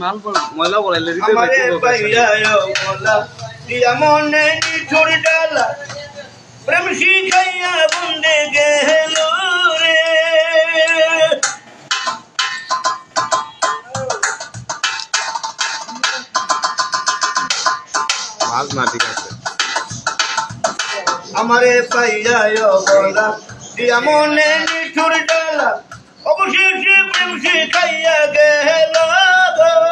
মাল ময়লা বলাইলে দিতে আমারে পাইয়া মোলা দিয়া মনে নিঠুর ডালা। প্রেম শিখাইয়া বন্দে গেল রে। মাল না ঠিক আছে। আমারে পাইয়া বলা দিয়া মনে নিঠুর ডালা। অবশেষে প্রেম শিখাইয়া গেল গো।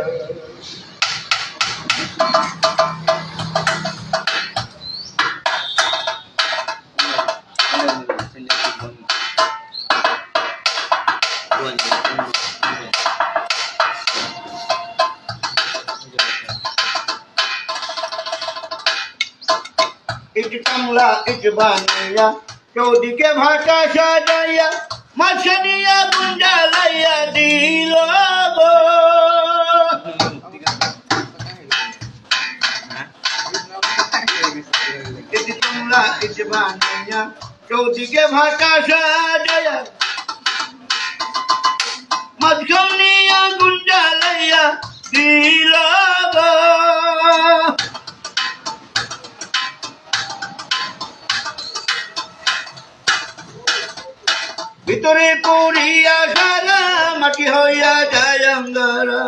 কলিজায়। ইট কামলা ইট বানাইয়া চৌদিকে ভাটা সাজাইয়া মাছানিয়া গুঞ্জা লাইয়া দিল গো ইট কামলা ইট বানাইয়া চৌদিকে ভাটা সাজাইয়া মাছানিয়া গুঞ্জা লাইয়া দিল ভিতরে পড়িয়া সারা মাটি হইয়া যায় অঙ্গারা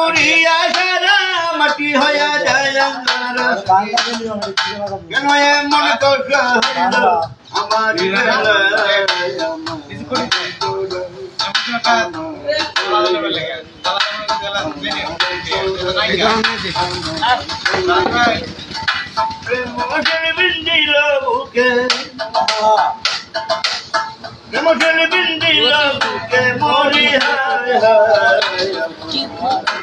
পুরিয়া সারা মাটি হইয়া যায় আমার। কেন এমন কষ্ট হইল? আমার মুখে মরি হায় হায়।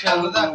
શાનદાર